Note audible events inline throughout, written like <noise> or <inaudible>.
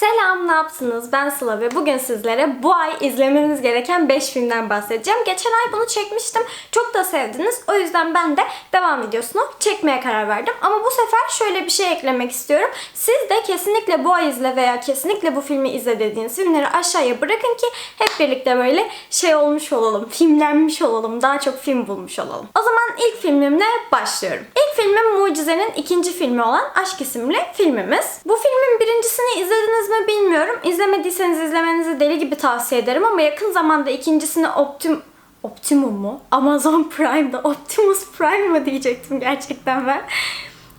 Selam, ne yapsınız? Ben Sıla ve bugün sizlere bu ay izlemeniz gereken 5 filmden bahsedeceğim. Geçen ay bunu çekmiştim. Çok da sevdiniz. O yüzden ben de devam videosunu çekmeye karar verdim. Ama bu sefer şöyle bir şey eklemek istiyorum. Siz de kesinlikle bu ay izle veya kesinlikle bu filmi izle dediğiniz filmleri aşağıya bırakın ki hep birlikte böyle şey olmuş olalım, filmlenmiş olalım, daha çok film bulmuş olalım. O zaman ilk filmimle başlıyorum. İlk filmim Mucize'nin ikinci filmi olan Aşk isimli filmimiz. Bu filmin birincisini izlediniz mi bilmiyorum. İzlemediyseniz izlemenizi deli gibi tavsiye ederim ama yakın zamanda ikincisini Optim Optimum mu? Amazon Prime'da Optimus Prime mı diyecektim gerçekten ben.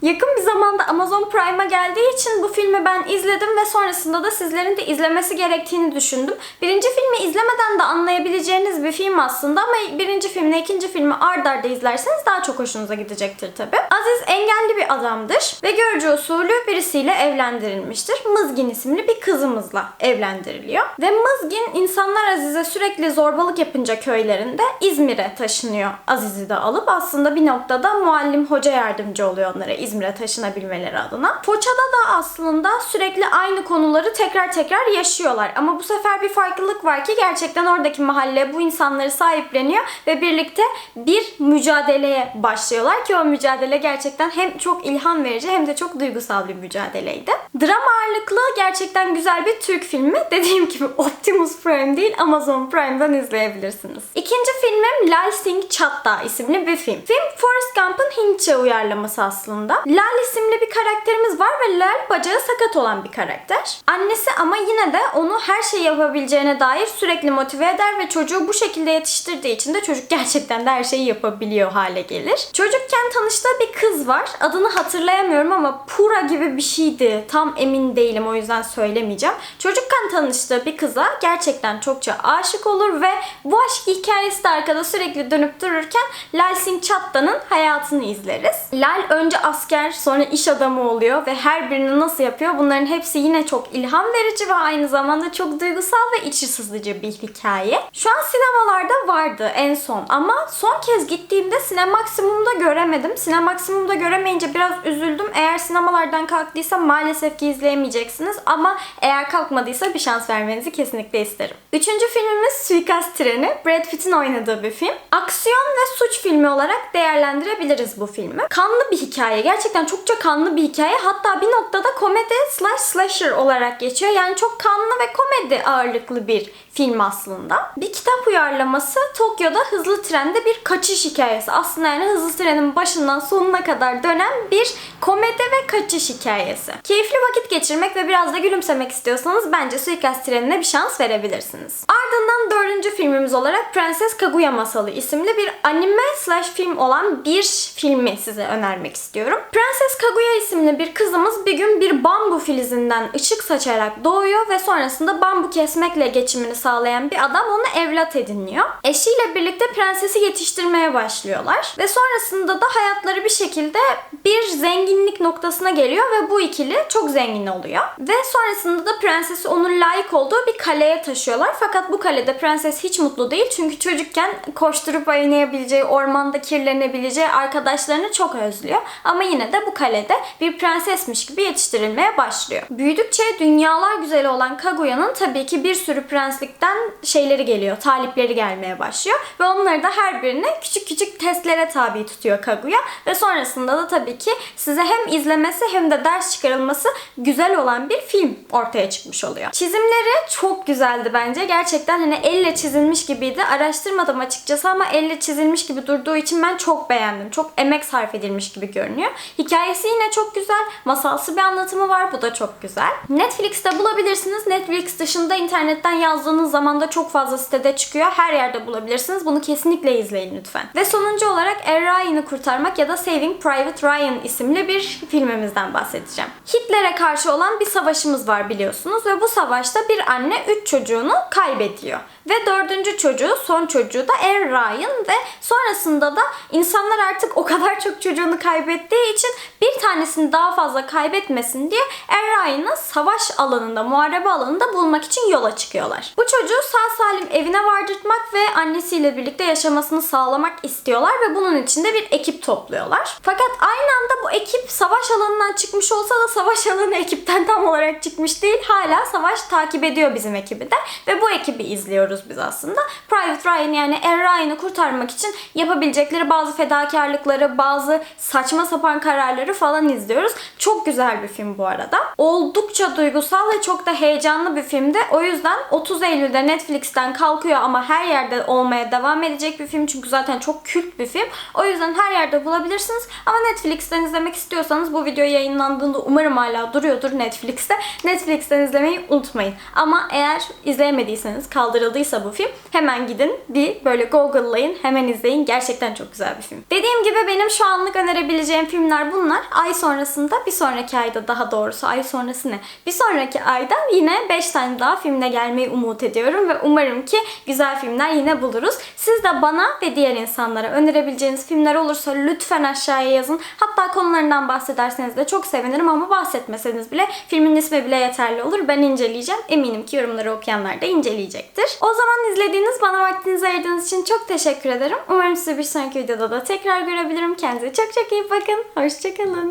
Yakın bir zamanda Amazon Prime'a geldiği için bu filmi ben izledim ve sonrasında da sizlerin de izlemesi gerektiğini düşündüm. Birinci filmi izlemeden de anlayabileceğiniz bir film aslında ama birinci filmle ikinci filmi ard arda izlerseniz daha çok hoşunuza gidecektir tabi. Aziz engelli bir adamdır ve görücü usulü birisiyle evlendirilmiştir. Mızgin isimli bir kızımızla evlendiriliyor. Ve Mızgin insanlar Aziz'e sürekli zorbalık yapınca köylerinde İzmir'e taşınıyor Aziz'i de alıp aslında bir noktada muallim hoca yardımcı oluyor onlara İzmir'e taşınabilmeleri adına. Foça'da da aslında sürekli aynı konuları tekrar tekrar yaşıyorlar. Ama bu sefer bir farklılık var ki gerçekten oradaki mahalle bu insanları sahipleniyor ve birlikte bir mücadeleye başlıyorlar ki o mücadele gerçekten hem çok ilham verici hem de çok duygusal bir mücadeleydi. Dram ağırlıklı gerçekten güzel bir Türk filmi. <laughs> Dediğim gibi Optimus Prime değil Amazon Prime'dan izleyebilirsiniz. İkinci filmim Lal Singh Chaddha isimli bir film. Film Forrest Gump'ın Hintçe uyarlaması aslında. Lal isimli bir karakterimiz var ve Lal bacağı sakat olan bir karakter. Annesi ama yine de onu her şeyi yapabileceğine dair sürekli motive eder ve çocuğu bu şekilde yetiştirdiği için de çocuk <laughs> gerçekten de her şeyi yapabiliyor hale gelir. Çocukken tanıştığı bir kız var. Adını hatırlayamıyorum ama Pura gibi bir şeydi. Tam emin değilim o yüzden söylemeyeceğim. Çocukken tanıştığı bir kıza gerçekten çokça aşık olur ve bu aşk hikayesi de arkada sürekli dönüp dururken Lal Singh Chaddha'nın hayatını izleriz. Lal önce asker sonra iş adamı oluyor ve her birini nasıl yapıyor bunların hepsi yine çok ilham verici ve aynı zamanda çok duygusal ve içi sızlıcı bir hikaye. Şu an sinemalarda vardı en son ama son kez gittiğimde Sinemaksimum'da göremedim. Sinemaksimum'da göremeyince biraz üzüldüm. Eğer sinemalardan kalktıysa maalesef ki izleyemeyeceksiniz ama eğer kalkmadıysa bir şans vermenizi kesinlikle isterim. Üçüncü filmimiz Suikast Treni. Brad Pitt'in oynadığı bir film. Aksiyon ve suç filmi olarak değerlendirebiliriz bu filmi. Kanlı bir hikaye. Gerçekten çokça kanlı bir hikaye. Hatta bir noktada komedi slash slasher olarak geçiyor. Yani çok kanlı ve komedi ağırlıklı bir film aslında. Bir kitap uyarlaması Tokyo'da hızlı trende bir kaçış hikayesi. Aslında yani hızlı trenin başından sonuna kadar dönen bir komedi ve kaçış hikayesi. Keyifli vakit geçirmek ve biraz da gülümsemek istiyorsanız bence Suikast Treni'ne bir şans verebilirsiniz. Ardından dördüncü filmimiz olarak Prenses Kaguya Masalı isimli bir anime slash film olan bir filmi size önermek istiyorum. Prenses Kaguya isimli bir kızımız bir gün bir bambu filizinden ışık saçarak doğuyor ve sonrasında bambu kesmekle geçimini sağlayan bir adam onu evlat ediniyor. Eşiyle birlikte prensesi yetiştirmeye başlıyorlar ve sonrasında da hayatları bir şekilde bir zenginlik noktasına geliyor ve bu ikili çok zengin oluyor. Ve sonrasında da prensesi onun layık olduğu bir kaleye taşıyorlar. Fakat bu kalede prenses hiç mutlu değil çünkü çocukken koşturup oynayabileceği, ormanda kirlenebileceği arkadaşlarını çok özlüyor. Ama yine de bu kalede bir prensesmiş gibi yetiştirilmeye başlıyor. Büyüdükçe dünyalar güzeli olan Kaguya'nın tabii ki bir sürü prenslikten şeyleri geliyor, talipleri gelmeye başlıyor. Ve onları da her birine küçük küçük testlere tabi tutuyor Kaguya. Ve sonrasında da tabii ki size hem izlemesi hem de ders çıkarılması güzel olan bir film ortaya çıkmış oluyor. Çizimleri çok güzeldi bence. Gerçekten hani elle çizilmiş gibiydi. Araştırmadım açıkçası ama elle çizilmiş gibi durduğu için ben çok beğendim. Çok emek sarf edilmiş gibi görünüyor. Hikayesi yine çok güzel. Masalsı bir anlatımı var. Bu da çok güzel. Netflix'te bulabilirsiniz. Netflix dışında internetten yazdığınız zaman da çok fazla sitede çıkıyor. Her yerde bulabilirsiniz. Bunu kesinlikle izleyin lütfen. Ve sonuncu olarak Er Ryan'ı kurtarmak ya da Saving Private Ryan isimli bir filmimizden bahsedeceğim. Hitler'e karşı olan bir savaşımız var biliyorsunuz ve bu savaşta bir anne 3 çocuğunu kaybediyor. Ve dördüncü çocuğu, son çocuğu da Er Ryan ve sonrasında da insanlar artık o kadar çok çocuğunu kaybettiği için bir tanesini daha fazla kaybetmesin diye Er savaş alanında, muharebe alanında bulmak için yola çıkıyorlar. Bu çocuğu sağ salim evine vardırtmak ve annesiyle birlikte yaşamasını sağlamak istiyorlar ve bunun için de bir ekip topluyorlar. Fakat aynı anda bu ekip savaş alanından çıkmış olsa da savaş alanı ekipten tam olarak çıkmış değil. Hala savaş takip ediyor bizim ekibi de ve bu ekibi izliyoruz biz aslında. Private Ryan yani Er kurtarmak için yapabilecekleri bazı fedakarlıkları, bazı saçma sapan kararları falan izliyoruz. Çok güzel bir film bu arada. Oldukça duygusal ve çok da heyecanlı bir filmdi. O yüzden 30 Eylül'de Netflix'ten kalkıyor ama her yerde olmaya devam edecek bir film. Çünkü zaten çok kült bir film. O yüzden her yerde bulabilirsiniz. Ama Netflix'ten izlemek istiyorsanız bu video yayınlandığında umarım hala duruyordur Netflix'te. Netflix'ten izlemeyi unutmayın. Ama eğer izleyemediyseniz, kaldırıldıysa bu film hemen gidin bir böyle Google'layın, hemen izleyin. Gerçekten çok güzel bir film. Dediğim gibi benim şu anlık önerebileceğim filmler bunlar. Ay sonrasında, bir sonraki ayda daha doğrusu ay sonrası ne? Bir sonraki ayda yine 5 tane daha filmle gelmeyi umut ediyorum ve umarım ki güzel filmler yine buluruz. Siz de bana ve diğer insanlara önerebileceğiniz filmler olursa lütfen aşağıya yazın. Hatta konularından bahsederseniz de çok sevinirim ama bahsetmeseniz bile filmin ismi bile yeterli olur. Ben inceleyeceğim. Eminim ki yorumları okuyanlar da inceleyecektir. O zaman izlediğiniz, bana vaktinizi ayırdığınız için çok teşekkür ederim. Umarım sizi bir sonraki videoda da tekrar görebilirim. Kendinize çok çok iyi bakın. Hoşçakalın.